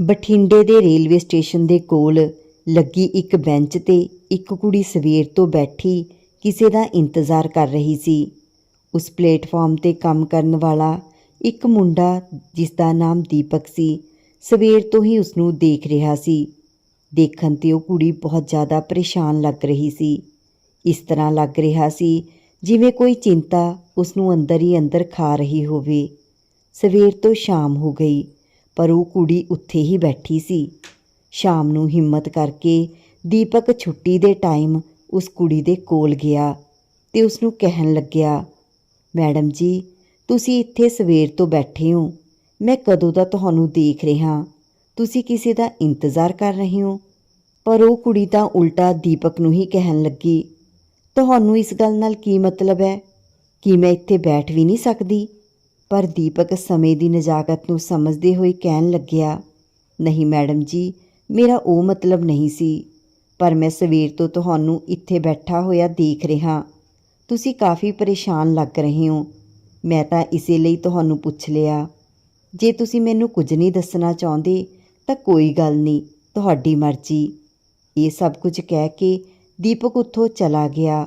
ਬਠਿੰਡੇ ਦੇ railway station ਦੇ ਕੋਲ ਲੱਗੀ ਇੱਕ ਬੈਂਚ ਤੇ ਇੱਕ ਕੁੜੀ ਸਵੇਰ ਤੋਂ ਬੈਠੀ ਕਿਸੇ ਦਾ ਇੰਤਜ਼ਾਰ ਕਰ ਰਹੀ ਸੀ। ਉਸ ਪਲੇਟਫਾਰਮ ਤੇ ਕੰਮ ਕਰਨ ਵਾਲਾ ਇੱਕ ਮੁੰਡਾ, ਜਿਸ ਦਾ ਨਾਮ ਦੀਪਕ ਸੀ, ਸਵੇਰ ਤੋਂ ਹੀ ਉਸ ਨੂੰ ਦੇਖ ਰਿਹਾ ਸੀ। ਦੇਖਣ ਤੇ ਉਹ ਕੁੜੀ ਬਹੁਤ ਜ਼ਿਆਦਾ ਪਰੇਸ਼ਾਨ ਲੱਗ ਰਹੀ ਸੀ। ਇਸ ਤਰ੍ਹਾਂ ਲੱਗ ਰਿਹਾ ਸੀ, ਜਿਵੇਂ ਕੋਈ ਚਿੰਤਾ ਉਸ ਨੂੰ ਅੰਦਰ ਹੀ ਅੰਦਰ ਖਾ ਰਹੀ ਹੋਵੇ। ਸਵੇਰ ਤੋਂ ਸ਼ਾਮ ਹੋ ਗਈ। ਪਰ ਉਹ ਕੁੜੀ ਉੱਥੇ ਹੀ ਬੈਠੀ ਸੀ। ਸ਼ਾਮ ਨੂੰ ਹਿੰਮਤ ਕਰਕੇ ਦੀਪਕ ਛੁੱਟੀ ਦੇ ਟਾਈਮ ਉਸ ਕੁੜੀ ਦੇ ਕੋਲ ਗਿਆ ਤੇ ਉਸ ਨੂੰ ਕਹਿਣ ਲੱਗਿਆ, ਮੈਡਮ ਜੀ, ਤੁਸੀਂ ਇੱਥੇ ਸਵੇਰ ਤੋਂ ਬੈਠੇ ਹੋ। ਮੈਂ ਕਦੋਂ ਦਾ ਤੁਹਾਨੂੰ ਦੇਖ ਰਿਹਾ। ਤੁਸੀਂ ਕਿਸੇ ਦਾ ਇੰਤਜ਼ਾਰ ਕਰ ਰਹੇ ਹੋ। ਪਰ ਉਹ ਕੁੜੀ ਤਾਂ ਉਲਟਾ ਦੀਪਕ ਨੂੰ ਹੀ ਕਹਿਣ ਲੱਗੀ, ਤੁਹਾਨੂੰ ਇਸ ਗੱਲ ਨਾਲ ਕੀ ਮਤਲਬ ਹੈ? ਕਿ ਮੈਂ ਇੱਥੇ ਬੈਠ ਵੀ ਨਹੀਂ ਸਕਦੀ? ਪਰ ਦੀਪਕ ਸਮੇਂ ਦੀ ਨਜ਼ਾਕਤ ਨੂੰ ਸਮਝਦੇ ਹੋਏ ਕਹਿਣ ਲੱਗਿਆ, ਨਹੀਂ ਮੈਡਮ ਜੀ, ਮੇਰਾ ਉਹ ਮਤਲਬ ਨਹੀਂ ਸੀ, ਪਰ ਮੈਂ ਸਵੇਰ ਤੋਂ ਤੁਹਾਨੂੰ ਇੱਥੇ ਬੈਠਾ ਹੋਇਆ ਦੇਖ ਰਿਹਾ। ਤੁਸੀਂ ਕਾਫੀ ਪਰੇਸ਼ਾਨ ਲੱਗ ਰਹੇ ਹੋ। ਮੈਂ ਤਾਂ ਇਸੇ ਲਈ ਤੁਹਾਨੂੰ ਪੁੱਛ ਲਿਆ। ਜੇ ਤੁਸੀਂ ਮੈਨੂੰ ਕੁਝ ਨਹੀਂ ਦੱਸਣਾ ਚਾਹੁੰਦੇ, ਤਾਂ ਕੋਈ ਗੱਲ ਨਹੀਂ, ਤੁਹਾਡੀ ਮਰਜ਼ੀ। ਇਹ ਸਭ ਕੁਝ ਕਹਿ ਕੇ ਦੀਪਕ ਉੱਥੋਂ ਚਲਾ ਗਿਆ।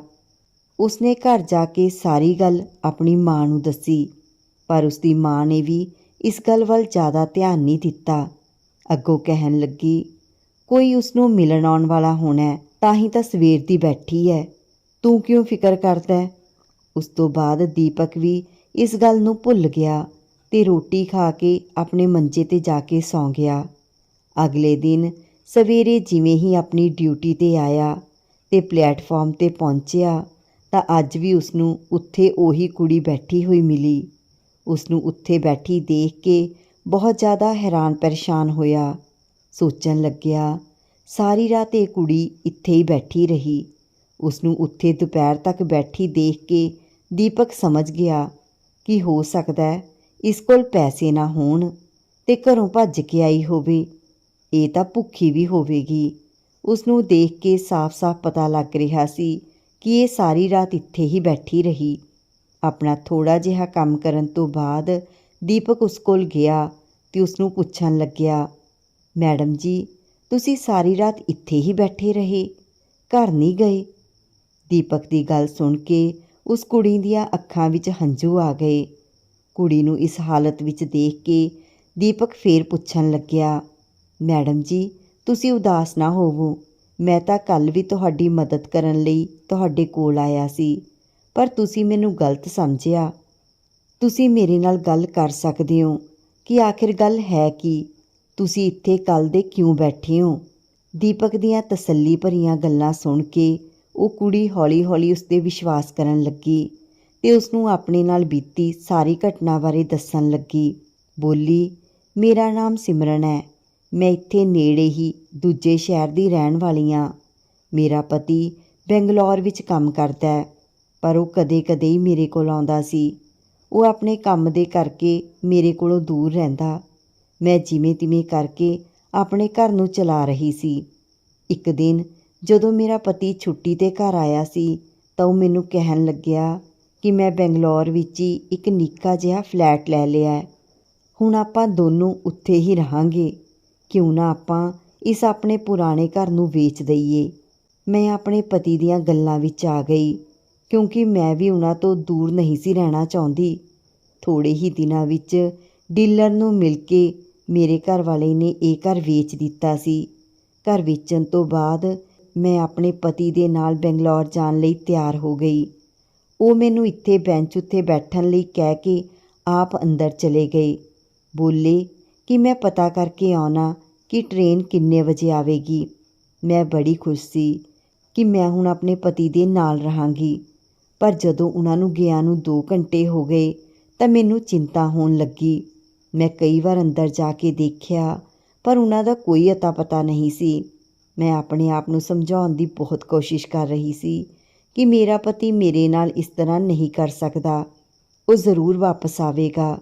ਉਸਨੇ ਘਰ ਜਾ ਕੇ ਸਾਰੀ ਗੱਲ ਆਪਣੀ ਮਾਂ ਨੂੰ ਦੱਸੀ। ਪਰ ਉਸਦੀ ਮਾਂ ਨੇ ਵੀ ਇਸ ਗੱਲ ਵੱਲ ਜ਼ਿਆਦਾ ਧਿਆਨ ਨਹੀਂ ਦਿੱਤਾ। ਅੱਗੋਂ ਕਹਿਣ ਲੱਗੀ, ਕੋਈ ਉਸ ਨੂੰ ਮਿਲਣ ਆਉਣ ਵਾਲਾ ਹੋਣਾ ਤਾਂ ਹੀ ਤਾਂ ਸਵੇਰ ਦੀ ਬੈਠੀ ਹੈ। ਤੂੰ ਕਿਉਂ ਫਿਕਰ ਕਰਦਾ ਉਸ ਤੋਂ ਬਾਅਦ ਦੀਪਕ ਵੀ ਇਸ ਗੱਲ ਨੂੰ ਭੁੱਲ ਗਿਆ ਤੇ ਰੋਟੀ ਖਾ ਕੇ ਆਪਣੇ ਮੰਜੇ ਤੇ ਜਾ ਕੇ ਸੌਂ ਗਿਆ। ਅਗਲੇ ਦਿਨ ਸਵੇਰੇ ਜਿਵੇਂ ਹੀ ਆਪਣੀ ਡਿਊਟੀ ਤੇ ਆਇਆ ਤੇ ਪਲੇਟਫਾਰਮ ਤੇ ਪਹੁੰਚਿਆ, ਤਾਂ ਅੱਜ ਵੀ ਉਸ ਨੂੰ ਉੱਥੇ ਉਹੀ ਕੁੜੀ ਬੈਠੀ ਹੋਈ ਮਿਲੀ। ਉਸ ਨੂੰ ਉੱਥੇ ਬੈਠੀ ਦੇਖ ਕੇ ਬਹੁਤ ਜ਼ਿਆਦਾ ਹੈਰਾਨ ਪਰੇਸ਼ਾਨ ਹੋਇਆ। ਸੋਚਣ ਲੱਗਿਆ, ਸਾਰੀ ਰਾਤ ਇਹ ਕੁੜੀ ਇੱਥੇ ਹੀ ਬੈਠੀ ਰਹੀ। ਉਸ ਨੂੰ ਉੱਥੇ ਦੁਪਹਿਰ ਤੱਕ ਬੈਠੀ ਦੇਖ ਕੇ ਦੀਪਕ ਸਮਝ ਗਿਆ ਕਿ ਹੋ ਸਕਦਾ ਇਸ ਕੋਲ ਪੈਸੇ ਨਾ ਹੋਣ ਤੇ ਘਰੋਂ ਭੱਜ ਕੇ ਆਈ ਹੋਵੇ। ਇਹ ਤਾਂ ਭੁੱਖੀ ਵੀ ਹੋਵੇਗੀ। ਉਸ ਨੂੰ ਦੇਖ ਕੇ ਸਾਫ਼-ਸਾਫ਼ ਪਤਾ ਲੱਗ ਰਿਹਾ ਸੀ ਕਿ ਇਹ ਸਾਰੀ ਰਾਤ ਇੱਥੇ ਹੀ ਬੈਠੀ ਰਹੀ। ਆਪਣਾ ਥੋੜਾ ਜਿਹਾ ਕੰਮ ਕਰਨ ਤੋਂ ਬਾਅਦ ਦੀਪਕ ਉਸ ਕੋਲ ਗਿਆ ਤੇ ਉਸ ਨੂੰ ਪੁੱਛਣ ਲੱਗਿਆ, ਮੈਡਮ ਜੀ, ਤੁਸੀਂ ਸਾਰੀ ਰਾਤ ਇੱਥੇ ਹੀ ਬੈਠੇ ਰਹੇ, ਘਰ ਨਹੀਂ ਗਏ? ਦੀਪਕ ਦੀ ਗੱਲ ਸੁਣ ਕੇ ਉਸ ਕੁੜੀ ਦੀਆਂ ਅੱਖਾਂ ਵਿੱਚ ਹੰਝੂ ਆ ਗਏ। ਕੁੜੀ ਨੂੰ ਇਸ ਹਾਲਤ ਵਿੱਚ ਦੇਖ ਕੇ ਦੀਪਕ ਫੇਰ ਪੁੱਛਣ ਲੱਗਿਆ, ਮੈਡਮ ਜੀ, ਤੁਸੀਂ ਉਦਾਸ ਨਾ ਹੋਵੋ, ਮੈਂ ਤਾਂ ਕੱਲ ਵੀ ਤੁਹਾਡੀ ਮਦਦ ਕਰਨ ਲਈ ਤੁਹਾਡੇ ਕੋਲ ਆਇਆ ਸੀ। ਪਰ ਤੁਸੀਂ ਮੈਨੂੰ ਗਲਤ ਸਮਝਿਆ। ਤੁਸੀਂ ਮੇਰੇ ਨਾਲ ਗੱਲ ਕਰ ਸਕਦੇ ਹੋ ਕਿ ਆਖਿਰ ਗੱਲ ਹੈ ਕੀ? ਤੁਸੀਂ ਇੱਥੇ ਕੱਲ ਦੇ ਕਿਉਂ ਬੈਠੇ ਹੋ? ਦੀਪਕ ਦੀਆਂ ਤਸੱਲੀ ਭਰੀਆਂ ਗੱਲਾਂ ਸੁਣ ਕੇ ਉਹ ਕੁੜੀ ਹੌਲੀ-ਹੌਲੀ ਉਸ ਤੇ ਵਿਸ਼ਵਾਸ ਕਰਨ ਲੱਗੀ ਤੇ ਉਸ ਨੂੰ ਆਪਣੇ ਨਾਲ ਬੀਤੀ ਸਾਰੀ ਘਟਨਾ ਬਾਰੇ ਦੱਸਣ ਲੱਗੀ। ਬੋਲੀ, ਮੇਰਾ ਨਾਮ ਸਿਮਰਨ ਹੈ। ਮੈਂ ਇੱਥੇ ਨੇੜੇ ਹੀ ਦੂਜੇ ਸ਼ਹਿਰ ਦੀ ਰਹਿਣ ਵਾਲੀ ਹਾਂ। ਮੇਰਾ ਪਤੀ ਬੈਂਗਲੌਰ ਵਿੱਚ ਕੰਮ ਕਰਦਾ ਹੈ। ਪਰ ਉਹ ਕਦੇ-ਕਦੇ ਹੀ ਮੇਰੇ ਕੋਲ ਆਉਂਦਾ ਸੀ। ਉਹ ਆਪਣੇ ਕੰਮ ਦੇ ਕਰਕੇ ਮੇਰੇ ਕੋਲੋਂ ਦੂਰ ਰਹਿੰਦਾ। ਮੈਂ ਜਿਵੇਂ ਤਿਵੇਂ ਕਰਕੇ ਆਪਣੇ ਘਰ ਨੂੰ ਚਲਾ ਰਹੀ ਸੀ। ਇੱਕ ਦਿਨ ਜਦੋਂ ਮੇਰਾ ਪਤੀ ਛੁੱਟੀ ਤੇ ਘਰ ਆਇਆ ਸੀ ਤਾਂ ਉਹ ਮੈਨੂੰ ਕਹਿਣ ਲੱਗਿਆ ਕਿ ਮੈਂ ਬੈਂਗਲੌਰ ਵਿੱਚ ਹੀ ਇੱਕ ਨਿੱਕਾ ਜਿਹਾ ਫਲੈਟ ਲੈ ਲਿਆ ਹੁਣ ਆਪਾਂ ਦੋਨੋਂ ਉੱਥੇ ਹੀ ਰਹਾਂਗੇ। ਕਿਉਂ ਨਾ ਆਪਾਂ ਇਸ ਆਪਣੇ ਪੁਰਾਣੇ ਘਰ ਨੂੰ ਵੇਚ ਦਈਏ। ਮੈਂ ਆਪਣੇ ਪਤੀ ਦੀਆਂ ਗੱਲਾਂ ਵਿੱਚ ਆ ਗਈ। ਕਿਉਂਕਿ ਮੈਂ ਵੀ ਉਹਨਾਂ ਤੋਂ ਦੂਰ ਨਹੀਂ ਸੀ ਰਹਿਣਾ ਚਾਹੁੰਦੀ। ਥੋੜੇ ਹੀ ਦਿਨਾਂ ਵਿੱਚ ਡੀਲਰ ਨੂੰ ਮਿਲ ਕੇ ਮੇਰੇ ਘਰ ਵਾਲੇ ਨੇ ਇਹ ਘਰ ਵੇਚ ਦਿੱਤਾ ਸੀ। ਘਰ ਵੇਚਣ ਤੋਂ ਬਾਅਦ ਮੈਂ ਆਪਣੇ ਪਤੀ ਦੇ ਨਾਲ ਬੰਗਲੌਰ ਜਾਣ ਲਈ ਤਿਆਰ ਹੋ ਗਈ। ਉਹ ਮੈਨੂੰ ਇੱਥੇ ਬੈਂਚ ਉੱਤੇ ਬੈਠਣ ਲਈ ਕਹਿ ਕੇ ਆਪ ਅੰਦਰ ਚਲੇ ਗਏ। ਬੋਲੇ, ਕਿ ਮੈਂ ਪਤਾ ਕਰਕੇ ਆਉਣਾ ਕਿ ਟ੍ਰੇਨ ਕਿੰਨੇ ਵਜੇ ਆਵੇਗੀ? ਮੈਂ ਬੜੀ ਖੁਸ਼ ਸੀ ਕਿ ਮੈਂ ਹੁਣ ਆਪਣੇ ਪਤੀ ਦੇ ਨਾਲ ਰਹਾਂਗੀ। ਪਰ ਜਦੋਂ ਉਹਨਾਂ ਨੂੰ ਗਿਆ ਨੂੰ 2 ਘੰਟੇ ਹੋ ਗਏ, ਤਾਂ ਮੈਨੂੰ ਚਿੰਤਾ ਹੋਣ ਲੱਗੀ। ਮੈਂ ਕਈ ਵਾਰ ਅੰਦਰ ਜਾ ਕੇ ਦੇਖਿਆ, ਪਰ ਉਹਨਾਂ ਦਾ ਕੋਈ ਅਤਾ ਪਤਾ ਨਹੀਂ ਸੀ। ਮੈਂ ਆਪਣੇ ਆਪ ਨੂੰ ਸਮਝਾਉਣ ਦੀ ਬਹੁਤ ਕੋਸ਼ਿਸ਼ ਕਰ ਰਹੀ ਸੀ ਕਿ ਮੇਰਾ ਪਤੀ ਮੇਰੇ ਨਾਲ ਇਸ ਤਰ੍ਹਾਂ ਨਹੀਂ ਕਰ ਸਕਦਾ। ਉਹ ਜ਼ਰੂਰ ਵਾਪਸ ਆਵੇਗਾ,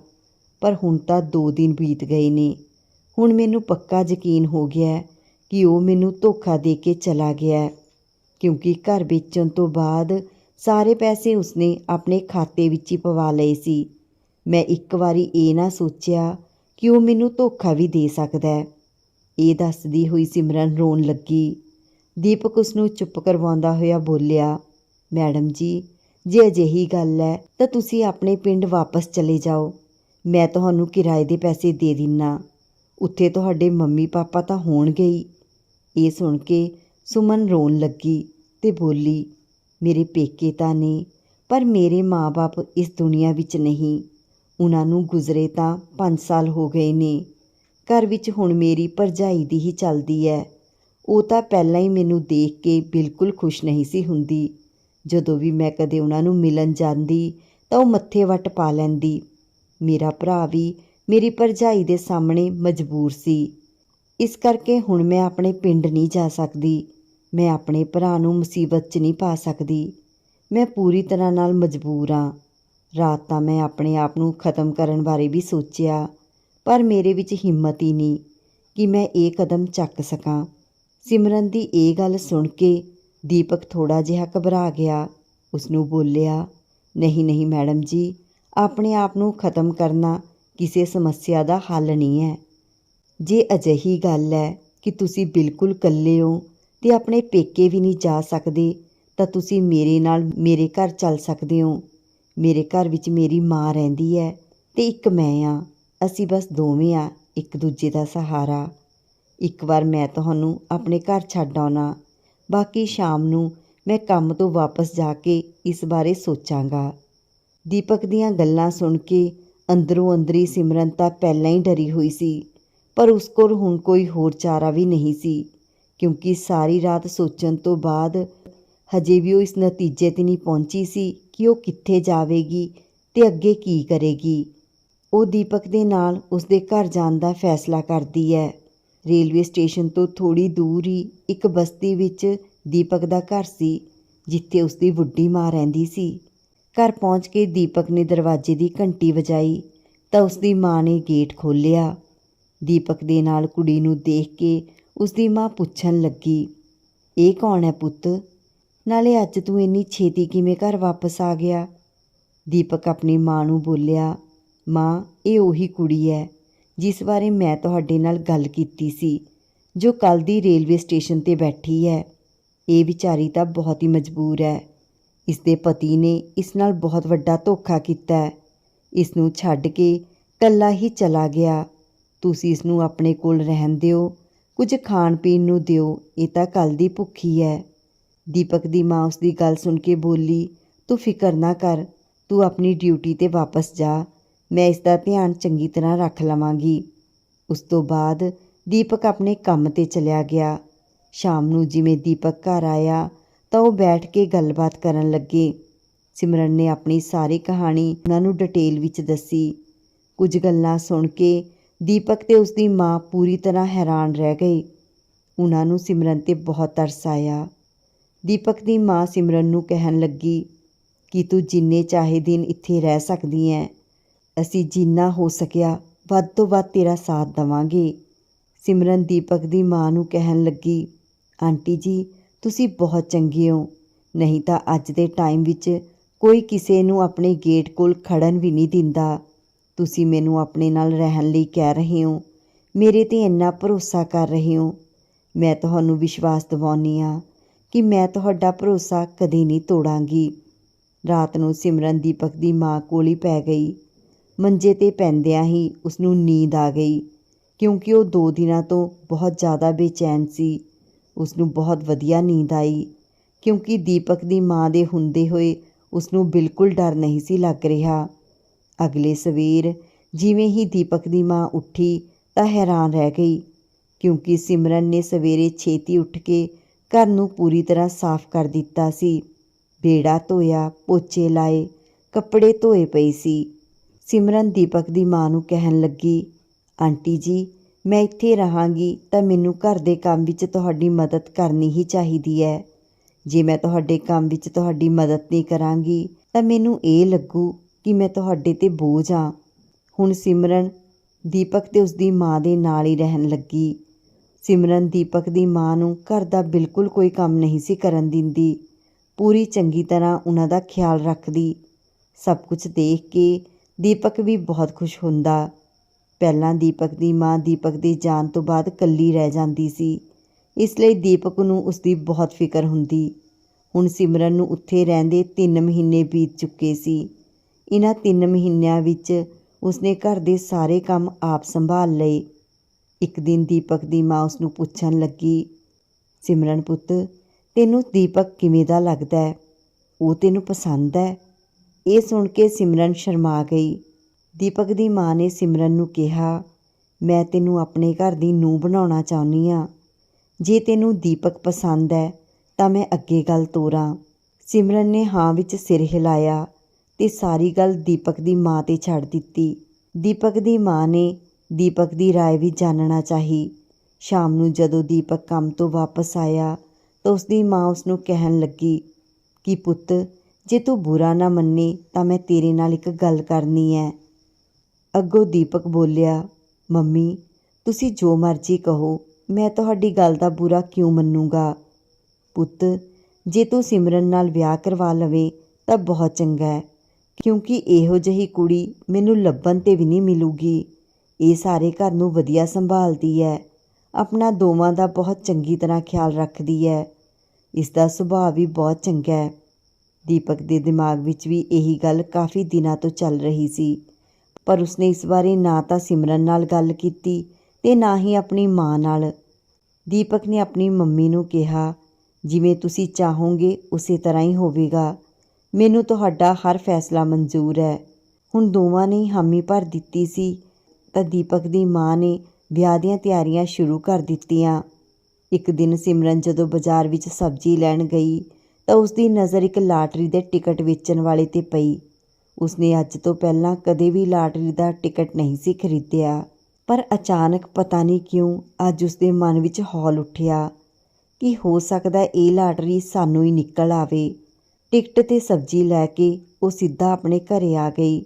ਪਰ ਹੁਣ ਤਾਂ 2 ਦਿਨ ਬੀਤ ਗਏ ਨੇ। ਹੁਣ ਮੈਨੂੰ ਪੱਕਾ ਯਕੀਨ ਹੋ ਗਿਆ ਕਿ ਉਹ ਮੈਨੂੰ ਧੋਖਾ ਦੇ ਕੇ ਚਲਾ ਗਿਆ, ਕਿਉਂਕਿ ਘਰ ਵੇਚਣ ਤੋਂ ਬਾਅਦ ਸਾਰੇ ਪੈਸੇ ਉਸਨੇ ਆਪਣੇ ਖਾਤੇ ਵਿੱਚ ਹੀ ਪਵਾ ਲਏ ਸੀ। ਮੈਂ ਇੱਕ ਵਾਰੀ ਇਹ ਨਾ ਸੋਚਿਆ ਕਿ ਉਹ ਮੈਨੂੰ ਧੋਖਾ ਵੀ ਦੇ ਸਕਦਾ ਹੈ। ਇਹ ਦੱਸਦੀ ਹੋਈ ਸਿਮਰਨ ਰੋਣ ਲੱਗੀ। ਦੀਪਕ ਉਸ ਨੂੰ ਚੁੱਪ ਕਰਵਾਉਂਦਾ ਹੋਇਆ ਬੋਲਿਆ, ਮੈਡਮ ਜੀ, ਜੇ ਅਜਿਹੀ ਗੱਲ ਹੈ ਤਾਂ ਤੁਸੀਂ ਆਪਣੇ ਪਿੰਡ ਵਾਪਸ ਚਲੇ ਜਾਓ। ਮੈਂ ਤੁਹਾਨੂੰ ਕਿਰਾਏ ਦੇ ਪੈਸੇ ਦੇ ਦਿੰਨਾ। ਉੱਥੇ ਤੁਹਾਡੇ ਮੰਮੀ ਪਾਪਾ ਤਾਂ ਹੋਣਗੇ ਹੀ। ਇਹ ਸੁਣ ਕੇ ਸੁਮਨ ਰੋਣ ਲੱਗੀ ਤੇ ਬੋਲੀ ਮੇਰੇ ਪੇਕੇ ਤਾਂ ਨੇ, ਪਰ ਮੇਰੇ ਮਾਪੇ ਇਸ ਦੁਨੀਆ ਵਿੱਚ ਨਹੀਂ। ਉਹਨਾਂ ਨੂੰ ਗੁਜ਼ਰੇ ਤਾਂ 5 ਸਾਲ ਹੋ ਗਏ ਨੇ। ਘਰ ਵਿੱਚ ਹੁਣ ਮੇਰੀ ਭਰਜਾਈ ਦੀ ਹੀ ਚੱਲਦੀ ਹੈ ਉਹ ਤਾਂ ਪਹਿਲਾਂ ਹੀ ਮੈਨੂੰ ਦੇਖ ਕੇ ਬਿਲਕੁਲ ਖੁਸ਼ ਨਹੀਂ ਸੀ ਹੁੰਦੀ। ਜਦੋਂ ਵੀ ਮੈਂ ਕਦੇ ਉਹਨਾਂ ਨੂੰ ਮਿਲਣ ਜਾਂਦੀ, ਤਾਂ ਉਹ ਮੱਥੇ ਵੱਟ ਪਾ ਲੈਂਦੀ। ਮੇਰਾ ਭਰਾ ਵੀ ਮੇਰੀ ਭਰਜਾਈ ਦੇ ਸਾਹਮਣੇ ਮਜਬੂਰ ਸੀ। ਇਸ ਕਰਕੇ ਹੁਣ ਮੈਂ ਆਪਣੇ ਪਿੰਡ ਨਹੀਂ ਜਾ ਸਕਦੀ। ਮੈਂ ਆਪਣੇ ਭਰਾ ਨੂੰ ਮੁਸੀਬਤ 'ਚ ਨਹੀਂ ਪਾ ਸਕਦੀ। ਮੈਂ ਪੂਰੀ ਤਰ੍ਹਾਂ ਨਾਲ ਮਜਬੂਰ ਹਾਂ ਰਾਤ ਤਾਂ ਮੈਂ ਆਪਣੇ ਆਪ ਨੂੰ ਖਤਮ ਕਰਨ ਬਾਰੇ ਵੀ ਸੋਚਿਆ, ਪਰ ਮੇਰੇ ਵਿੱਚ ਹਿੰਮਤ ਹੀ ਨਹੀਂ ਕਿ ਮੈਂ ਇਹ ਕਦਮ ਚੱਕ ਸਕਾਂ। ਸਿਮਰਨ ਦੀ ਇਹ ਗੱਲ ਸੁਣ ਕੇ ਦੀਪਕ ਥੋੜਾ ਜਿਹਾ ਘਬਰਾ ਗਿਆ। ਉਸ ਨੂੰ ਬੋਲਿਆ, ਨਹੀਂ ਨਹੀਂ ਮੈਡਮ ਜੀ, ਆਪਣੇ ਆਪ ਨੂੰ ਖਤਮ ਕਰਨਾ ਕਿਸੇ ਸਮੱਸਿਆ ਦਾ ਹੱਲ ਨਹੀਂ ਹੈ। ਜੇ ਅਜਿਹੀ ਗੱਲ ਹੈ ਕਿ ਤੁਸੀਂ ਬਿਲਕੁਲ ਇਕੱਲੇ ਹੋ ਤੇ ਆਪਣੇ ਪੇਕੇ ਵੀ ਨਹੀਂ ਜਾ ਸਕਦੇ, ਤਾਂ ਤੁਸੀਂ ਮੇਰੇ ਨਾਲ ਮੇਰੇ ਘਰ ਚੱਲ ਸਕਦੇ ਹੋ। ਮੇਰੇ ਘਰ ਵਿੱਚ ਮੇਰੀ ਮਾਂ ਰਹਿੰਦੀ ਹੈ ਤੇ ਇੱਕ ਮੈਂ ਆ ਅਸੀਂ ਬਸ ਦੋਵੇਂ ਆ ਇੱਕ ਦੂਜੇ ਦਾ ਸਹਾਰਾ। ਇੱਕ ਵਾਰ ਮੈਂ ਤੁਹਾਨੂੰ ਆਪਣੇ ਘਰ ਛੱਡ ਆਉਣਾ। ਬਾਕੀ ਸ਼ਾਮ ਨੂੰ ਮੈਂ ਕੰਮ ਤੋਂ ਵਾਪਸ ਜਾ ਕੇ ਇਸ ਬਾਰੇ ਸੋਚਾਂਗਾ। ਦੀਪਕ ਦੀਆਂ ਗੱਲਾਂ ਸੁਣ ਕੇ ਅੰਦਰੋਂ ਅੰਦਰੀ ਸਿਮਰਨ ਤਾਂ ਪਹਿਲਾਂ ਹੀ ਡਰੀ ਹੋਈ ਸੀ, ਪਰ ਉਸ ਕੋਲ ਹੁਣ ਕੋਈ ਹੋਰ ਚਾਰਾ ਵੀ ਨਹੀਂ ਸੀ। ਕਿਉਂਕਿ ਸਾਰੀ ਰਾਤ ਸੋਚਣ ਤੋਂ ਬਾਅਦ ਹਜੇ ਵੀ ਉਹ ਇਸ ਨਤੀਜੇ ਤੇ ਨਹੀਂ ਪਹੁੰਚੀ ਸੀ ਕਿ ਉਹ ਕਿੱਥੇ ਜਾਵੇਗੀ ਤੇ ਅੱਗੇ ਕੀ ਕਰੇਗੀ। ਉਹ ਦੀਪਕ ਦੇ ਨਾਲ ਉਸਦੇ ਘਰ ਜਾਣ ਦਾ ਫੈਸਲਾ ਕਰਦੀ ਹੈ। ਰੇਲਵੇ ਸਟੇਸ਼ਨ ਤੋਂ ਥੋੜੀ ਦੂਰ ਹੀ ਇੱਕ ਬਸਤੀ ਵਿੱਚ ਦੀਪਕ ਦਾ ਘਰ ਸੀ, ਜਿੱਥੇ ਉਸਦੀ ਬੁੱਢੀ ਮਾਂ ਰਹਿੰਦੀ ਸੀ। ਘਰ ਪਹੁੰਚ ਕੇ ਦੀਪਕ ਨੇ ਦਰਵਾਜ਼ੇ ਦੀ ਘੰਟੀ ਵਜਾਈ, ਤਾਂ ਉਸਦੀ ਮਾਂ ਨੇ ਗੇਟ ਖੋਲ੍ਹਿਆ। ਦੀਪਕ ਦੇ ਨਾਲ ਕੁੜੀ ਨੂੰ ਦੇਖ ਕੇ ਉਸਦੀ ਮਾਂ ਪੁੱਛਣ ਲੱਗੀ, ਇਹ ਕੌਣ ਹੈ ਪੁੱਤ? ਨਾਲੇ ਅੱਜ ਤੂੰ ਇੰਨੀ ਛੇਤੀ ਕਿਵੇਂ ਘਰ ਵਾਪਸ ਆ ਗਿਆ? ਦੀਪਕ ਆਪਣੀ ਮਾਂ ਨੂੰ ਬੋਲਿਆ, ਮਾਂ, ਇਹ ਉਹੀ ਕੁੜੀ ਹੈ ਜਿਸ ਬਾਰੇ ਮੈਂ ਤੁਹਾਡੇ ਨਾਲ ਗੱਲ ਕੀਤੀ ਸੀ, ਜੋ ਕੱਲ ਦੀ ਰੇਲਵੇ ਸਟੇਸ਼ਨ ਤੇ ਬੈਠੀ ਹੈ। ਇਹ ਵਿਚਾਰੀ ਤਾਂ ਬਹੁਤ ਹੀ ਮਜਬੂਰ ਹੈ। ਇਸ ਦੇ ਪਤੀ ਨੇ ਇਸ ਨਾਲ ਬਹੁਤ ਵੱਡਾ ਧੋਖਾ ਕੀਤਾ ਹੈ। ਇਸ ਨੂੰ ਛੱਡ ਕੇ ਕੱਲਾ ਹੀ ਚਲਾ ਗਿਆ। ਤੁਸੀਂ ਇਸ ਨੂੰ ਆਪਣੇ ਕੋਲ ਰਹਿਣ ਦਿਓ। ਕੁਝ ਖਾਣ ਪੀਣ ਨੂੰ ਦਿਓ, ਇਹ ਤਾਂ ਕੱਲ ਦੀ ਭੁੱਖੀ ਹੈ ਦੀਪਕ ਦੀ ਮਾਂ ਉਸ ਦੀ ਗੱਲ ਸੁਣ ਕੇ ਬੋਲੀ, ਤੂੰ ਫਿਕਰ ਨਾ ਕਰ, ਤੂੰ ਆਪਣੀ ਡਿਊਟੀ ਤੇ ਵਾਪਸ ਜਾ, ਮੈਂ ਇਸ ਦਾ ਧਿਆਨ ਚੰਗੀ ਤਰ੍ਹਾਂ ਰੱਖ ਲਵਾਂਗੀ। ਉਸ ਤੋਂ ਬਾਅਦ ਦੀਪਕ ਆਪਣੇ ਕੰਮ ਤੇ ਚਲਿਆ ਗਿਆ। ਸ਼ਾਮ ਨੂੰ ਜਿਵੇਂ ਦੀਪਕ ਘਰ ਆਇਆ, ਤਾਂ ਉਹ ਬੈਠ ਕੇ ਗੱਲਬਾਤ ਕਰਨ ਲੱਗੇ। ਸਿਮਰਨ ਨੇ ਆਪਣੀ ਸਾਰੀ ਕਹਾਣੀ ਉਹਨਾਂ ਨੂੰ ਡਿਟੇਲ ਵਿੱਚ ਦੱਸੀ। ਕੁਝ ਗੱਲਾਂ ਸੁਣ ਕੇ ਦੀਪਕ ਤੇ ਉਸ ਦੀ ਮਾਂ ਪੂਰੀ ਤਰ੍ਹਾਂ ਹੈਰਾਨ ਰਹਿ ਗਏ ਉਹਨਾਂ ਨੂੰ ਸਿਮਰਨ ਤੇ ਬਹੁਤ ਤਰਸ ਆਇਆ। ਦੀਪਕ ਦੀ ਮਾਂ ਸਿਮਰਨ ਨੂੰ ਕਹਿਣ ਲੱਗੀ, ਕਿ ਤੂੰ ਜਿੰਨੇ ਚਾਹੇ ਦਿਨ ਇੱਥੇ ਰਹਿ ਸਕਦੀ ਐ? ਅਸੀਂ ਜਿੰਨਾ ਹੋ ਸਕਿਆ, ਵੱਧ ਤੋਂ ਵੱਧ ਤੇਰਾ ਸਾਥ ਦਵਾਂਗੇ। ਸਿਮਰਨ ਦੀਪਕ ਦੀ ਮਾਂ ਨੂੰ ਕਹਿਣ ਲੱਗੀ, ਆਂਟੀ ਜੀ, ਤੁਸੀਂ ਬਹੁਤ ਚੰਗੇ ਹੋ। ਨਹੀਂ ਤਾਂ ਅੱਜ ਦੇ ਟਾਈਮ ਵਿੱਚ ਕੋਈ ਕਿਸੇ ਨੂੰ ਆਪਣੇ ਗੇਟ ਕੋਲ ਖੜਨ ਵੀ ਨਹੀਂ ਦਿੰਦਾ। ਤੁਸੀਂ ਮੈਨੂੰ ਆਪਣੇ ਨਾਲ ਰਹਿਣ ਲਈ ਕਹਿ ਰਹੇ ਹੋ। ਮੇਰੇ ਤੇ ਇੰਨਾ ਭਰੋਸਾ ਕਰ ਰਹੇ ਹੋ। ਮੈਂ ਤੁਹਾਨੂੰ ਵਿਸ਼ਵਾਸ ਦਿਵਾਉਂਦੀ ਆ ਕਿ ਮੈਂ ਤੁਹਾਡਾ ਭਰੋਸਾ ਕਦੇ ਨਹੀਂ ਤੋੜਾਂਗੀ। ਰਾਤ ਨੂੰ ਸਿਮਰਨ ਦੀਪਕ ਦੀ ਮਾਂ ਕੋਲ ਹੀ ਪੈ ਗਈ। ਮੰਜੇ ਤੇ ਪੈਂਦਿਆਂ ਹੀ ਉਸ ਨੂੰ ਨੀਂਦ ਆ ਗਈ, ਕਿਉਂਕਿ ਉਹ ਦੋ ਦਿਨਾਂ ਤੋਂ ਬਹੁਤ ਜ਼ਿਆਦਾ ਬੇਚੈਨ ਸੀ। ਉਸ ਨੂੰ ਬਹੁਤ ਵਧੀਆ ਨੀਂਦ ਆਈ, ਕਿਉਂਕਿ ਦੀਪਕ ਦੀ ਮਾਂ ਦੇ ਹੁੰਦੇ ਹੋਏ ਉਸ ਨੂੰ ਬਿਲਕੁਲ ਡਰ ਨਹੀਂ ਸੀ ਲੱਗ ਰਿਹਾ। ਅਗਲੇ ਸਵੇਰ ਜਿਵੇਂ ਹੀ ਦੀਪਕ ਦੀ ਮਾਂ ਉੱਠੀ ਤਾਂ ਹੈਰਾਨ ਰਹਿ ਗਈ, ਕਿਉਂਕਿ ਸਿਮਰਨ ਨੇ ਸਵੇਰੇ ਛੇਤੀ ਉੱਠ ਕੇ ਘਰ ਨੂੰ ਪੂਰੀ ਤਰ੍ਹਾਂ ਸਾਫ਼ ਕਰ ਦਿੱਤਾ ਸੀ। ਬੇੜਾ ਧੋਇਆ, ਪੋਚੇ ਲਾਏ, ਕੱਪੜੇ ਧੋਏ ਪਏ ਸੀ। ਸਿਮਰਨ ਦੀਪਕ ਦੀ ਮਾਂ ਨੂੰ ਕਹਿਣ ਲੱਗੀ, ਆਂਟੀ ਜੀ, ਮੈਂ ਇੱਥੇ ਰਹਾਂਗੀ ਤਾਂ ਮੈਨੂੰ ਘਰ ਦੇ ਕੰਮ ਵਿੱਚ ਤੁਹਾਡੀ ਮਦਦ ਕਰਨੀ ਹੀ ਚਾਹੀਦੀ ਹੈ। ਜੇ ਮੈਂ ਤੁਹਾਡੇ ਕੰਮ ਵਿੱਚ ਤੁਹਾਡੀ ਮਦਦ ਨਹੀਂ ਕਰਾਂਗੀ ਤਾਂ ਮੈਨੂੰ ਇਹ ਲੱਗੂ ਕਿ ਮੈਂ ਤੁਹਾਡੇ ਤੇ ਬੋਝ ਹਾਂ ਹੁਣ ਸਿਮਰਨ ਦੀਪਕ ਤੇ ਉਸਦੀ ਮਾਂ ਦੇ ਨਾਲ ਹੀ ਰਹਿਣ ਲੱਗੀ। ਸਿਮਰਨ ਦੀਪਕ ਦੀ ਮਾਂ ਨੂੰ ਘਰ ਦਾ ਬਿਲਕੁਲ ਕੋਈ ਕੰਮ ਨਹੀਂ ਸੀ ਕਰਨ ਦਿੰਦੀ। ਪੂਰੀ ਚੰਗੀ ਤਰ੍ਹਾਂ ਉਹਨਾਂ ਦਾ ਖਿਆਲ ਰੱਖਦੀ। ਸਭ ਕੁਝ ਦੇਖ ਕੇ ਦੀਪਕ ਵੀ ਬਹੁਤ ਖੁਸ਼ ਹੁੰਦਾ। ਪਹਿਲਾਂ ਦੀਪਕ ਦੀ ਮਾਂ ਦੀਪਕ ਦੇ ਜਾਣ ਤੋਂ ਬਾਅਦ ਇਕੱਲੀ ਰਹਿ ਜਾਂਦੀ ਸੀ। ਇਸ ਲਈ ਦੀਪਕ ਨੂੰ ਉਸ ਦੀ ਬਹੁਤ ਫਿਕਰ ਹੁੰਦੀ। ਹੁਣ ਸਿਮਰਨ ਨੂੰ ਉੱਥੇ ਰਹਿੰਦੇ 3 ਮਹੀਨੇ ਬੀਤ ਚੁੱਕੇ ਸੀ। ਇਹਨਾਂ 3 ਮਹੀਨਿਆਂ ਵਿੱਚ ਉਸਨੇ ਘਰ ਦੇ ਸਾਰੇ ਕੰਮ ਆਪ ਸੰਭਾਲ ਲਏ। ਇੱਕ ਦਿਨ ਦੀਪਕ ਦੀ ਮਾਂ ਉਸ ਨੂੰ ਪੁੱਛਣ ਲੱਗੀ, ਸਿਮਰਨ ਪੁੱਤ, ਤੈਨੂੰ ਦੀਪਕ ਕਿਵੇਂ ਦਾ ਲੱਗਦਾ ਹੈ? ਉਹ ਤੈਨੂੰ ਪਸੰਦ ਹੈ? ਇਹ ਸੁਣ ਕੇ ਸਿਮਰਨ ਸ਼ਰਮਾ ਗਈ। ਦੀਪਕ ਦੀ ਮਾਂ ਨੇ ਸਿਮਰਨ ਨੂੰ ਕਿਹਾ, ਮੈਂ ਤੈਨੂੰ ਆਪਣੇ ਘਰ ਦੀ ਨੂੰਹ ਬਣਾਉਣਾ ਚਾਹੁੰਦੀ ਆ ਜੇ ਤੈਨੂੰ ਦੀਪਕ ਪਸੰਦ ਹੈ, ਤਾਂ ਮੈਂ ਅੱਗੇ ਗੱਲ ਤੋਰਾਂ। ਸਿਮਰਨ ਨੇ ਹਾਂ ਵਿੱਚ ਸਿਰ ਹਿਲਾਇਆ। ਤੇ ਸਾਰੀ ਗੱਲ ਦੀਪਕ ਦੀ ਮਾਂ ਤੇ ਛੱਡ ਦਿੱਤੀ ਦੀਪਕ ਦੀ ਮਾਂ ਨੇ ਦੀਪਕ ਦੀ رائے ਵੀ ਜਾਣਨਾ ਚਾਹੀ ਸ਼ਾਮ ਨੂੰ ਜਦੋਂ ਦੀਪਕ ਕੰਮ ਤੋਂ ਵਾਪਸ ਆਇਆ ਤਾਂ ਉਸ ਦੀ ਮਾਂ ਉਸ ਨੂੰ ਕਹਿਣ ਲੱਗੀ ਕਿ ਪੁੱਤ ਜੇ ਤੂੰ ਬੁਰਾ ਨਾ ਮੰਨੇ ਤਾਂ ਮੈਂ ਤੇਰੇ ਨਾਲ ਇੱਕ ਗੱਲ ਕਰਨੀ ਹੈ ਅੱਗੋਂ ਦੀਪਕ ਬੋਲਿਆ ਮੰਮੀ ਤੁਸੀਂ ਜੋ ਮਰਜ਼ੀ ਕਹੋ ਮੈਂ ਤੁਹਾਡੀ ਗੱਲ ਦਾ ਬੁਰਾ ਕਿਉਂ ਮੰਨੂਗਾ ਪੁੱਤ ਜੇ ਤੂੰ ਸਿਮਰਨ ਨਾਲ ਵਿਆਹ ਕਰਵਾ ਲਵੇਂ ਤਾਂ ਬਹੁਤ ਚੰਗਾ ਹੈ ਕਿਉਂਕਿ ਇਹੋ ਜਿਹੀ ਕੁੜੀ ਮੈਨੂੰ ਲੱਭਣ ਤੇ ਵੀ ਨਹੀਂ ਮਿਲੂਗੀ। ਇਹ ਸਾਰੇ ਘਰ ਨੂੰ ਵਧੀਆ ਸੰਭਾਲਦੀ ਹੈ। ਆਪਣਾ ਦੋਵਾਂ ਦਾ ਬਹੁਤ ਚੰਗੀ ਤਰ੍ਹਾਂ ਖਿਆਲ ਰੱਖਦੀ ਹੈ। ਇਸ ਦਾ ਸੁਭਾਅ ਵੀ ਬਹੁਤ ਚੰਗਾ ਹੈ। ਦੀਪਕ ਦੇ ਦਿਮਾਗ ਵਿੱਚ ਵੀ ਇਹੀ ਗੱਲ ਕਾਫੀ ਦਿਨਾਂ ਤੋਂ ਚੱਲ ਰਹੀ ਸੀ। ਪਰ ਉਸਨੇ ਇਸ ਬਾਰੇ ਨਾ ਤਾਂ ਸਿਮਰਨ ਨਾਲ ਗੱਲ ਕੀਤੀ ਤੇ ਨਾ ਹੀ ਆਪਣੀ ਮਾਂ ਨਾਲ। ਦੀਪਕ ਨੇ ਆਪਣੀ ਮੰਮੀ ਨੂੰ ਕਿਹਾ, ਜਿਵੇਂ ਤੁਸੀਂ ਚਾਹੋਗੇ, ਉਸੇ ਤਰ੍ਹਾਂ ਹੀ ਹੋਵੇਗਾ। ਮੈਨੂੰ ਤੁਹਾਡਾ ਹਰ ਫੈਸਲਾ ਮਨਜ਼ੂਰ ਹੈ। ਹੁਣ ਦੋਵਾਂ ਨੇ ਹਾਮੀ ਭਰ ਦਿੱਤੀ ਸੀ ਤਾਂ ਦੀਪਕ ਦੀ ਮਾਂ ਨੇ ਵਿਆਹ ਦੀਆਂ ਤਿਆਰੀਆਂ ਸ਼ੁਰੂ ਕਰ ਦਿੱਤੀਆਂ। ਇੱਕ ਦਿਨ ਸਿਮਰਨ ਜਦੋਂ ਬਾਜ਼ਾਰ ਵਿੱਚ ਸਬਜ਼ੀ ਲੈਣ ਗਈ ਤਾਂ ਉਸ ਦੀ ਨਜ਼ਰ ਇੱਕ ਲਾਟਰੀ ਦੇ ਟਿਕਟ ਵੇਚਣ ਵਾਲੇ ਤੇ ਪਈ। ਉਸਨੇ ਅੱਜ ਤੋਂ ਪਹਿਲਾਂ ਕਦੇ ਵੀ ਲਾਟਰੀ ਦਾ ਟਿਕਟ ਨਹੀਂ ਸੀ ਖਰੀਦਿਆ, ਪਰ ਅਚਾਨਕ ਪਤਾ ਨਹੀਂ ਕਿਉਂ ਅੱਜ ਉਸਦੇ ਮਨ ਵਿੱਚ ਹੌਲ ਉੱਠਿਆ ਕਿ ਹੋ ਸਕਦਾ ਇਹ ਲਾਟਰੀ ਸਾਨੂੰ ਹੀ ਨਿਕਲ ਆਵੇ। ਟਿਕਟ ਤੇ ਸਬਜ਼ੀ ਲੈ ਕੇ ਉਹ ਸਿੱਧਾ ਆਪਣੇ ਘਰੇ ਆ ਗਈ।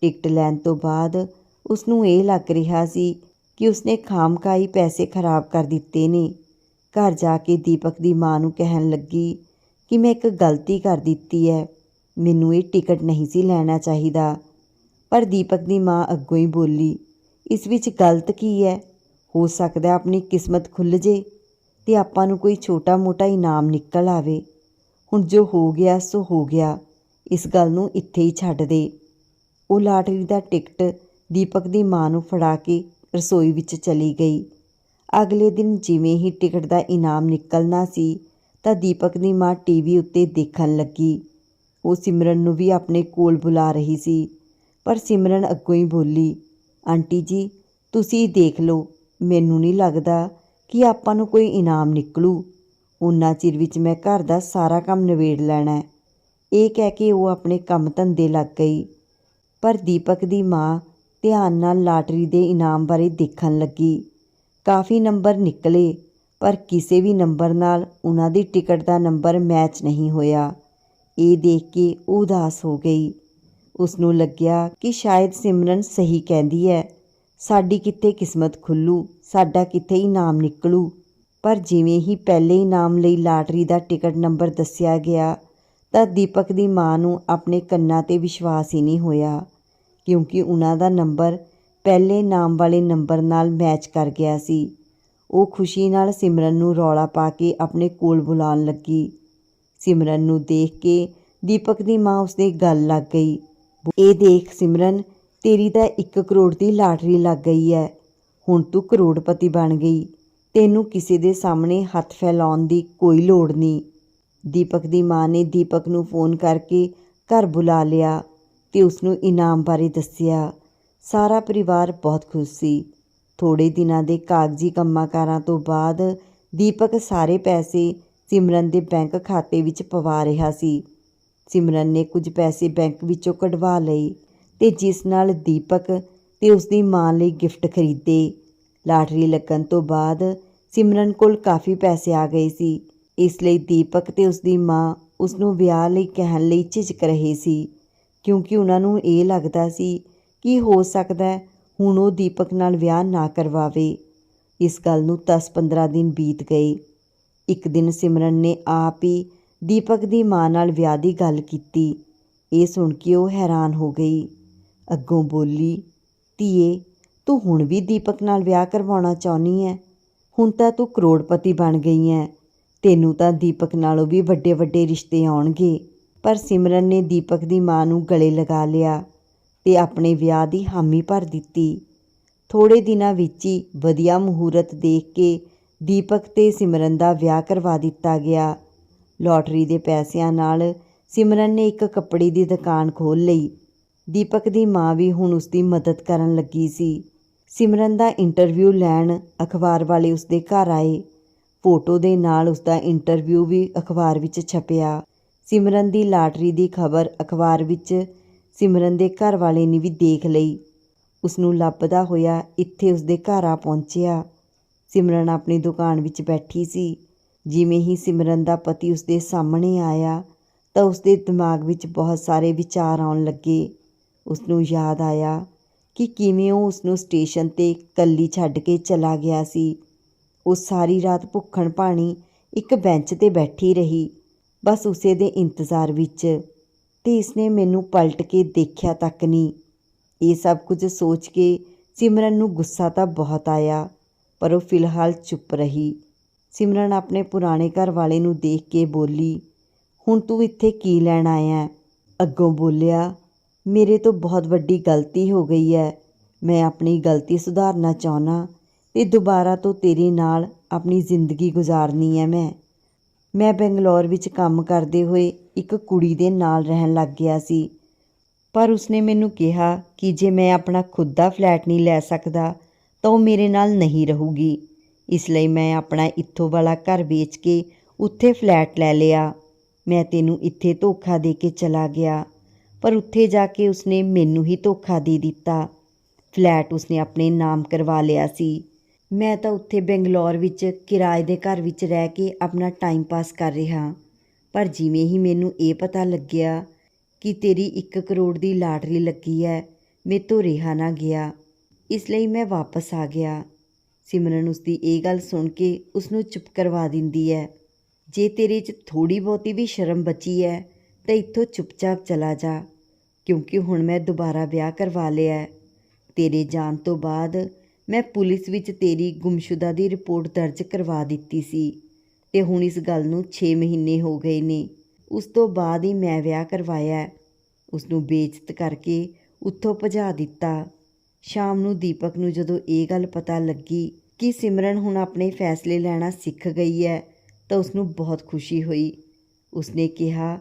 ਟਿਕਟ ਲੈਣ ਤੋਂ ਬਾਅਦ ਉਸ ਨੂੰ ਇਹ ਲੱਗ ਰਿਹਾ ਸੀ ਕਿ ਉਸਨੇ ਖਾਮਖਾਈ ਪੈਸੇ ਖਰਾਬ ਕਰ ਦਿੱਤੇ ਨੇ। ਘਰ ਜਾ ਕੇ ਦੀਪਕ ਦੀ ਮਾਂ ਨੂੰ ਕਹਿਣ ਲੱਗੀ ਕਿ ਮੈਂ ਇੱਕ ਗਲਤੀ ਕਰ ਦਿੱਤੀ ਹੈ। ਮੈਨੂੰ ਇਹ ਟਿਕਟ ਨਹੀਂ ਸੀ ਲੈਣਾ ਚਾਹੀਦਾ। ਪਰ ਦੀਪਕ ਦੀ ਮਾਂ ਅੱਗੋਂ ਹੀ ਬੋਲੀ, ਇਸ ਵਿੱਚ ਗਲਤ ਕੀ ਹੈ? ਹੋ ਸਕਦਾ ਆਪਣੀ ਕਿਸਮਤ ਖੁੱਲ ਜੇ ਤੇ ਆਪਾਂ ਨੂੰ ਕੋਈ ਛੋਟਾ-ਮੋਟਾ ਇਨਾਮ ਨਿਕਲ ਆਵੇ। ਹੁਣ ਜੋ ਹੋ ਗਿਆ ਸੋ ਹੋ ਗਿਆ। ਇਸ ਗੱਲ ਨੂੰ ਇੱਥੇ ਹੀ ਛੱਡ ਦੇ। ਉਹ ਲਾਟਰੀ ਦਾ ਟਿਕਟ ਦੀਪਕ ਦੀ ਮਾਂ ਨੂੰ ਫੜਾ ਕੇ ਰਸੋਈ ਵਿੱਚ ਚਲੀ ਗਈ। ਅਗਲੇ ਦਿਨ ਜਿਵੇਂ ਹੀ ਟਿਕਟ ਦਾ ਇਨਾਮ ਨਿਕਲਣਾ ਸੀ, ਤਾਂ ਦੀਪਕ ਦੀ ਮਾਂ ਟੀਵੀ ਉੱਤੇ ਦੇਖਣ ਲੱਗੀ। ਉਹ ਸਿਮਰਨ ਨੂੰ ਵੀ ਆਪਣੇ ਕੋਲ ਬੁਲਾ ਰਹੀ ਸੀ, ਪਰ ਸਿਮਰਨ ਅੱਗੋਂ ਹੀ ਬੋਲੀ, ਆਂਟੀ ਜੀ, ਤੁਸੀਂ ਦੇਖ ਲਓ, ਮੈਨੂੰ ਨਹੀਂ ਲੱਗਦਾ ਕਿ ਆਪਾਂ ਨੂੰ ਕੋਈ ਇਨਾਮ ਨਿਕਲੂ। ਉਨਾ ਚਿਰ ਵਿੱਚ ਮੈਂ ਘਰ ਦਾ ਸਾਰਾ ਕੰਮ ਨਿਬੇੜ ਲੈਣਾ ਇਹ ਕਹਿ ਕੇ ਉਹ ਆਪਣੇ ਕੰਮ ਧੰਦੇ ਲੱਗ ਗਈ। ਪਰ ਦੀਪਕ ਦੀ ਮਾਂ ਧਿਆਨ ਨਾਲ ਲਾਟਰੀ ਦੇ ਇਨਾਮ ਬਾਰੇ ਦੇਖਣ ਲੱਗੀ। ਕਾਫੀ ਨੰਬਰ ਨਿਕਲੇ, ਪਰ ਕਿਸੇ ਵੀ ਨੰਬਰ ਨਾਲ ਉਹਨਾਂ ਦੀ ਟਿਕਟ ਦਾ ਨੰਬਰ ਮੈਚ ਨਹੀਂ ਹੋਇਆ। ਇਹ ਦੇਖ ਕੇ ਉਹ ਉਦਾਸ ਹੋ ਗਈ। ਉਸ ਨੂੰ ਲੱਗਿਆ ਕਿ ਸ਼ਾਇਦ ਸਿਮਰਨ ਸਹੀ ਕਹਿੰਦੀ ਹੈ, ਸਾਡੀ ਕਿੱਥੇ ਕਿਸਮਤ ਖੁੱਲੂ, ਸਾਡਾ ਕਿੱਥੇ ਇਨਾਮ ਨਿਕਲੂ। ਪਰ ਜਿਵੇਂ ਹੀ ਪਹਿਲੇ ਇਨਾਮ ਲਈ ਲਾਟਰੀ ਦਾ ਟਿਕਟ ਨੰਬਰ ਦੱਸਿਆ ਗਿਆ, ਤਾਂ ਦੀਪਕ ਦੀ ਮਾਂ ਨੂੰ ਆਪਣੇ ਕੰਨਾਂ ਤੇ ਵਿਸ਼ਵਾਸ ਹੀ ਨਹੀਂ ਹੋਇਆ, ਕਿਉਂਕਿ ਉਹਨਾਂ ਦਾ ਨੰਬਰ ਪਹਿਲੇ ਨਾਮ ਵਾਲੇ ਨੰਬਰ ਨਾਲ ਮੈਚ ਕਰ ਗਿਆ ਸੀ। ਉਹ ਖੁਸ਼ੀ ਨਾਲ ਸਿਮਰਨ ਨੂੰ ਰੌਲਾ ਪਾ ਕੇ ਆਪਣੇ ਕੋਲ ਬੁਲਾਉਣ ਲੱਗੀ। ਸਿਮਰਨ ਨੂੰ ਦੇਖ ਕੇ ਦੀਪਕ ਦੀ ਮਾਂ ਉਸਦੇ ਗੱਲ ਲੱਗ ਗਈ। ਇਹ ਦੇਖ ਸਿਮਰਨ, ਤੇਰੀ ਤਾਂ 1 ਕਰੋੜ ਦੀ ਲਾਟਰੀ ਲੱਗ ਗਈ ਹੈ ਹੁਣ ਤੂੰ ਕਰੋੜਪਤੀ ਬਣ ਗਈ। ਤੈਨੂੰ ਕਿਸੇ ਦੇ ਸਾਹਮਣੇ ਹੱਥ ਫੈਲਾਉਣ ਦੀ ਕੋਈ ਲੋੜ ਨਹੀਂ। ਦੀਪਕ ਦੀ ਮਾਂ ਨੇ ਦੀਪਕ ਨੂੰ ਫੋਨ ਕਰਕੇ ਘਰ ਬੁਲਾ ਲਿਆ ਤੇ ਉਸ ਨੂੰ ਇਨਾਮ ਬਾਰੇ ਦੱਸਿਆ। ਸਾਰਾ ਪਰਿਵਾਰ ਬਹੁਤ ਖੁਸ਼ ਸੀ। ਥੋੜੇ ਦਿਨਾਂ ਦੇ ਕਾਗਜ਼ੀ ਕੰਮਾਂਕਾਰਾਂ ਤੋਂ ਬਾਅਦ ਦੀਪਕ ਸਾਰੇ ਪੈਸੇ ਸਿਮਰਨ ਦੇ ਬੈਂਕ ਖਾਤੇ ਵਿੱਚ ਪਵਾ ਰਿਹਾ ਸੀ। ਸਿਮਰਨ ਨੇ ਕੁਝ ਪੈਸੇ ਬੈਂਕ ਵਿੱਚੋਂ ਕਢਵਾ ਲਏ ਤੇ ਜਿਸ ਨਾਲ ਦੀਪਕ ਤੇ ਉਸ ਦੀ ਮਾਂ ਲਈ ਗਿਫਟ ਖਰੀਦੇ। ਲਾਟਰੀ ਲੱਗਣ ਤੋਂ ਬਾਅਦ ਸਿਮਰਨ ਕੋਲ ਕਾਫੀ ਪੈਸੇ ਆ ਗਏ ਸੀ। ਇਸ ਲਈ ਦੀਪਕ ਤੇ ਉਸ ਦੀ ਮਾਂ ਉਸ ਨੂੰ ਵਿਆਹ ਲਈ ਕਹਿਣ ਲਈ ਝਿਜਕ ਰਹੇ ਸੀ। ਕਿਉਂਕਿ ਉਹਨਾਂ ਨੂੰ ਇਹ ਲੱਗਦਾ ਸੀ ਕਿ ਹੋ ਸਕਦਾ ਹੁਣ ਉਹ ਦੀਪਕ ਨਾਲ ਵਿਆਹ ਨਾ ਕਰਵਾਵੇ। ਇਸ ਗੱਲ ਨੂੰ 10-15 ਦਿਨ ਬੀਤ ਗਏ। ਇੱਕ ਦਿਨ ਸਿਮਰਨ ਨੇ ਆਪ ਹੀ ਦੀਪਕ ਦੀ ਮਾਂ ਨਾਲ ਵਿਆਹ ਦੀ ਗੱਲ ਕੀਤੀ। ਇਹ ਸੁਣ ਕੇ ਉਹ ਹੈਰਾਨ ਹੋ ਗਈ। ਅੱਗੋਂ ਬੋਲੀ, ਧੀਏ, ਤੂੰ ਹੁਣ ਵੀ ਦੀਪਕ ਨਾਲ ਵਿਆਹ ਕਰਵਾਉਣਾ ਚਾਹੁੰਦੀ ਹੈ? ਹੁਣ ਤਾਂ ਤੂੰ ਕਰੋੜਪਤੀ ਬਣ ਗਈ ਹੈ ਤੈਨੂੰ ਤਾਂ ਦੀਪਕ ਨਾਲੋਂ ਵੀ ਵੱਡੇ ਵੱਡੇ ਰਿਸ਼ਤੇ ਆਉਣਗੇ। ਪਰ ਸਿਮਰਨ ਨੇ ਦੀਪਕ ਦੀ ਮਾਂ ਨੂੰ ਗਲੇ ਲਗਾ ਲਿਆ ਤੇ ਆਪਣੇ ਵਿਆਹ ਦੀ ਹਾਮੀ ਭਰ ਦਿੱਤੀ। ਥੋੜੇ ਦਿਨਾਂ ਵਿੱਚ ਹੀ ਵਧੀਆ ਮਹੂਰਤ ਦੇਖ ਕੇ ਦੀਪਕ ਤੇ ਸਿਮਰਨ ਦਾ ਵਿਆਹ ਕਰਵਾ ਦਿੱਤਾ ਗਿਆ। ਲੋਟਰੀ ਦੇ ਪੈਸਿਆਂ ਨਾਲ ਸਿਮਰਨ ਨੇ ਇੱਕ ਕੱਪੜੇ ਦੀ ਦੁਕਾਨ ਖੋਲ੍ਹ ਲਈ। ਦੀਪਕ ਦੀ ਮਾਂ ਵੀ ਹੁਣ ਉਸ ਦੀ ਮਦਦ ਕਰਨ ਲੱਗੀ ਸੀ। ਸਿਮਰਨ ਦਾ ਇੰਟਰਵਿਊ ਲੈਣ ਅਖਬਾਰ ਵਾਲੇ ਉਸਦੇ ਘਰ ਆਏ। ਫੋਟੋ ਦੇ ਨਾਲ ਉਸਦਾ ਇੰਟਰਵਿਊ ਵੀ ਅਖਬਾਰ ਵਿੱਚ ਛਪਿਆ। ਸਿਮਰਨ ਦੀ ਲਾਟਰੀ ਦੀ ਖਬਰ ਅਖਬਾਰ ਵਿੱਚ ਸਿਮਰਨ ਦੇ ਘਰ ਵਾਲੇ ਨੇ ਵੀ ਦੇਖ ਲਈ। ਉਸ ਨੂੰ ਲੱਭਦਾ ਹੋਇਆ ਇੱਥੇ ਉਸਦੇ ਘਰ ਆ ਪਹੁੰਚਿਆ। ਸਿਮਰਨ ਆਪਣੀ ਦੁਕਾਨ ਵਿੱਚ ਬੈਠੀ ਸੀ। ਜਿਵੇਂ ਹੀ ਸਿਮਰਨ ਦਾ ਪਤੀ ਉਸਦੇ ਸਾਹਮਣੇ ਆਇਆ, ਤਾਂ ਉਸਦੇ ਦਿਮਾਗ ਵਿੱਚ ਬਹੁਤ ਸਾਰੇ ਵਿਚਾਰ ਆਉਣ ਲੱਗੇ। ਉਸ ਨੂੰ ਯਾਦ ਆਇਆ ਕਿ ਕਿਵੇਂ ਉਹ ਉਸ ਨੂੰ ਸਟੇਸ਼ਨ ਤੇ ਕੱਲੀ ਛੱਡ ਕੇ ਚਲਾ ਗਿਆ ਸੀ। ਉਹ ਸਾਰੀ ਰਾਤ ਭੁੱਖਣ ਪਾਣੀ ਇੱਕ ਬੈਂਚ ਤੇ ਬੈਠੀ ਰਹੀ, ਬਸ ਉਸੇ ਦੇ ਇੰਤਜ਼ਾਰ ਵਿੱਚ। ਤੇ ਇਸਨੇ ਮੈਨੂੰ ਪਲਟ ਕੇ ਦੇਖਿਆ ਤੱਕ ਨਹੀਂ। ਇਹ ਸਭ ਕੁਝ ਸੋਚ ਕੇ ਸਿਮਰਨ ਨੂੰ ਗੁੱਸਾ ਤਾਂ ਬਹੁਤ ਆਇਆ, ਪਰ ਉਹ ਫਿਲਹਾਲ ਚੁੱਪ ਰਹੀ। ਸਿਮਰਨ ਆਪਣੇ ਪੁਰਾਣੇ ਘਰ ਵਾਲੇ ਨੂੰ ਦੇਖ ਕੇ ਬੋਲੀ, ਹੁਣ ਤੂੰ ਇੱਥੇ ਕੀ ਲੈਣ ਆਇਆ ਅੱਗੋਂ ਬੋਲਿਆ ਮੇਰੇ ਤੋਂ ਬਹੁਤ ਵੱਡੀ ਗਲਤੀ ਹੋ ਗਈ ਹੈ। ਮੈਂ ਆਪਣੀ ਗਲਤੀ ਸੁਧਾਰਨਾ ਚਾਹੁੰਦਾ ਤੇ ਦੁਬਾਰਾ ਤੋਂ ਤੇਰੇ ਨਾਲ ਆਪਣੀ ਜ਼ਿੰਦਗੀ ਗੁਜ਼ਾਰਨੀ ਹੈ ਮੈਂ। ਮੈਂ ਬੰਗਲੌਰ ਵਿੱਚ ਕੰਮ ਕਰਦੇ ਹੋਏ ਇੱਕ ਕੁੜੀ ਦੇ ਨਾਲ ਰਹਿਣ ਲੱਗ ਗਿਆ ਸੀ। ਪਰ ਉਸਨੇ ਮੈਨੂੰ ਕਿਹਾ ਕਿ ਜੇ ਮੈਂ ਆਪਣਾ ਖੁਦ ਦਾ ਫਲੈਟ ਨਹੀਂ ਲੈ ਸਕਦਾ, ਤਾਂ ਉਹ ਮੇਰੇ ਨਾਲ ਨਹੀਂ ਰਹੂਗੀ। ਇਸ ਲਈ ਮੈਂ ਆਪਣਾ ਇੱਥੋਂ ਵਾਲਾ ਘਰ ਵੇਚ ਕੇ ਉੱਥੇ ਫਲੈਟ ਲੈ ਲਿਆ। ਮੈਂ ਤੈਨੂੰ ਇੱਥੇ ਧੋਖਾ ਦੇ ਕੇ ਚਲਾ ਗਿਆ। ਪਰ ਉੱਥੇ ਜਾ ਕੇ ਉਸਨੇ ਮੈਨੂੰ ਹੀ ਧੋਖਾ ਦੇ ਦਿੱਤਾ। ਫਲੈਟ ਉਸਨੇ ਆਪਣੇ ਨਾਮ ਕਰਵਾ ਲਿਆ ਸੀ। ਮੈਂ ਤਾਂ ਉੱਥੇ ਬੰਗਲੌਰ ਵਿੱਚ ਕਿਰਾਏ ਦੇ ਘਰ ਵਿੱਚ ਰਹਿ ਕੇ ਆਪਣਾ ਟਾਈਮ ਪਾਸ ਕਰ ਰਿਹਾ। ਪਰ ਜਿਵੇਂ ਹੀ ਮੈਨੂੰ ਇਹ ਪਤਾ ਲੱਗਿਆ ਕਿ ਤੇਰੀ 1 ਕਰੋੜ ਦੀ ਲਾਟਰੀ ਲੱਗੀ ਹੈ ਮੇਰੇ ਤੋਂ ਰਿਹਾ ਨਾ ਗਿਆ। ਇਸ ਲਈ ਮੈਂ ਵਾਪਸ ਆ ਗਿਆ। ਸਿਮਰਨ ਉਸ ਦੀ ਇਹ ਗੱਲ ਸੁਣ ਕੇ ਉਸ ਨੂੰ ਚੁੱਪ ਕਰਵਾ ਦਿੰਦੀ ਹੈ। ਜੇ ਤੇਰੇ 'ਚ ਥੋੜੀ ਬਹੁਤੀ ਵੀ ਸ਼ਰਮ ਬਚੀ ਹੈ ਤਾਂ ਇੱਥੋਂ ਚੁੱਪਚਾਪ ਚਲਾ ਜਾ, ਕਿਉਂਕਿ ਹੁਣ ਮੈਂ ਦੁਬਾਰਾ ਵਿਆਹ ਕਰਵਾ ਲਿਆ ਤੇਰੇ ਜਾਣ ਤੋਂ ਬਾਅਦ ਮੈਂ ਪੁਲਿਸ ਵਿੱਚ ਤੇਰੀ ਗੁੰਮਸ਼ੁਦਾ ਦੀ ਰਿਪੋਰਟ ਦਰਜ ਕਰਵਾ ਦਿੱਤੀ ਸੀ ਤੇ ਹੁਣ ਇਸ ਗੱਲ ਨੂੰ 6 ਮਹੀਨੇ ਹੋ ਗਏ ਨੇ। ਉਸ ਤੋਂ ਬਾਅਦ ਹੀ ਮੈਂ ਵਿਆਹ ਕਰਵਾਇਆ ਹੈ। ਉਸ ਨੂੰ ਬੇਇੱਜ਼ਤ ਕਰਕੇ ਉੱਥੋਂ ਭਜਾ ਦਿੱਤਾ। ਸ਼ਾਮ ਨੂੰ ਦੀਪਕ ਨੂੰ ਜਦੋਂ ਇਹ ਗੱਲ ਪਤਾ ਲੱਗੀ ਕਿ ਸਿਮਰਨ ਹੁਣ ਆਪਣੇ ਫੈਸਲੇ ਲੈਣਾ ਸਿੱਖ ਗਈ ਹੈ ਤਾਂ ਉਸ ਨੂੰ ਬਹੁਤ ਖੁਸ਼ੀ ਹੋਈ। ਉਸਨੇ ਕਿਹਾ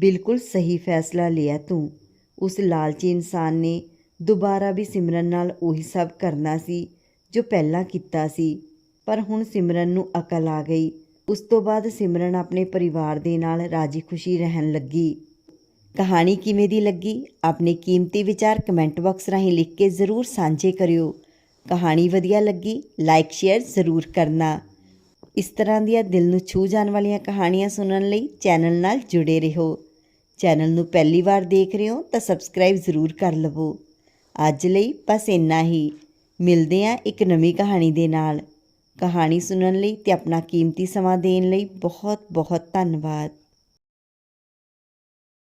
ਬਿਲਕੁਲ ਸਹੀ ਫੈਸਲਾ ਲਿਆ ਤੂੰ। ਉਸ ਲਾਲਚੀ ਇਨਸਾਨ ਨੇ ਦੁਬਾਰਾ ਵੀ ਸਿਮਰਨ ਨਾਲ ਉਹੀ ਸਭ ਕਰਨਾ ਸੀ, ਜੋ ਪਹਿਲਾਂ ਕੀਤਾ ਸੀ। ਪਰ ਹੁਣ ਸਿਮਰਨ ਨੂੰ ਅਕਲ ਆ ਗਈ। ਉਸ ਤੋਂ ਬਾਅਦ ਸਿਮਰਨ ਆਪਣੇ ਪਰਿਵਾਰ ਦੇ ਨਾਲ ਰਾਜੀ ਖੁਸ਼ੀ ਰਹਿਣ ਲੱਗੀ। ਕਹਾਣੀ ਕਿਵੇਂ ਦੀ ਲੱਗੀ? ਆਪਣੇ ਕੀਮਤੀ ਵਿਚਾਰ ਕਮੈਂਟ ਬਾਕਸ ਰਾਹੀਂ ਲਿਖ ਕੇ ਜ਼ਰੂਰ ਸਾਂਝੇ ਕਰਿਓ। ਕਹਾਣੀ ਵਧੀਆ ਲੱਗੀ? ਲਾਈਕ, ਸ਼ੇਅਰ ਜ਼ਰੂਰ ਕਰਨਾ। ਇਸ ਤਰ੍ਹਾਂ ਦੀਆਂ ਦਿਲ ਨੂੰ ਛੂ ਜਾਣ ਵਾਲੀਆਂ ਕਹਾਣੀਆਂ ਸੁਣਨ ਲਈ ਚੈਨਲ ਨਾਲ ਜੁੜੇ ਰਹੋ। ਚੈਨਲ ਨੂੰ ਪਹਿਲੀ ਵਾਰ ਦੇਖ ਰਹੇ ਹੋ ਤਾਂ ਸਬਸਕ੍ਰਾਈਬ ਜ਼ਰੂਰ ਕਰ ਲਵੋ। ਅੱਜ ਲਈ ਬਸ ਇੰਨਾ ਹੀ। ਮਿਲਦੇ ਹਾਂ ਇੱਕ ਨਵੀਂ ਕਹਾਣੀ ਦੇ ਨਾਲ। ਕਹਾਣੀ ਸੁਣਨ ਲਈ ਤੇ ਆਪਣਾ ਕੀਮਤੀ ਸਮਾਂ ਦੇਣ ਲਈ ਬਹੁਤ ਬਹੁਤ ਧੰਨਵਾਦ।